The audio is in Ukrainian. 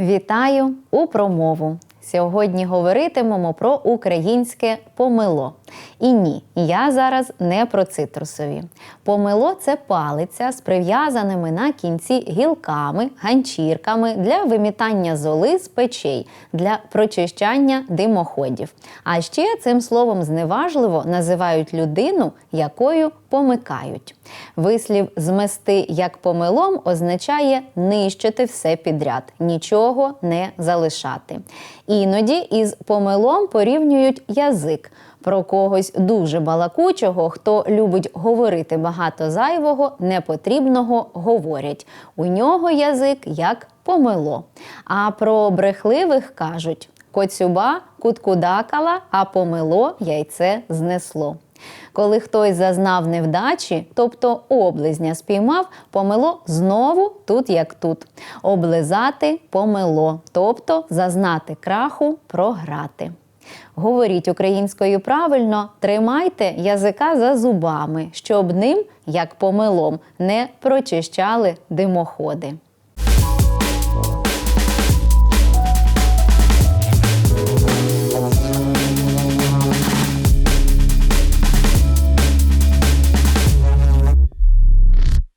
Вітаю у промову. Сьогодні говоритимемо про українське помило. І ні, я зараз не про цитрусові. Помило це палиця з прив'язаними на кінці гілками, ганчірками для вимітання золи з печей, для прочищання димоходів. А ще цим словом зневажливо називають людину, якою помикають. Вислів змести як помилом означає нищити все підряд, нічого не залишати. Іноді із помилом порівнюють язик. Про когось дуже балакучого, хто любить говорити багато зайвого, непотрібного говорять. У нього язик як помило. А про брехливих кажуть: коцюба куткудакала, а помило яйце знесло. Коли хтось зазнав невдачі, тобто облизня спіймав, помило знову тут як тут. Облизати помило, тобто зазнати краху, програти. Говоріть українською правильно, тримайте язика за зубами, щоб ним, як помилом, не прочищали димоходи.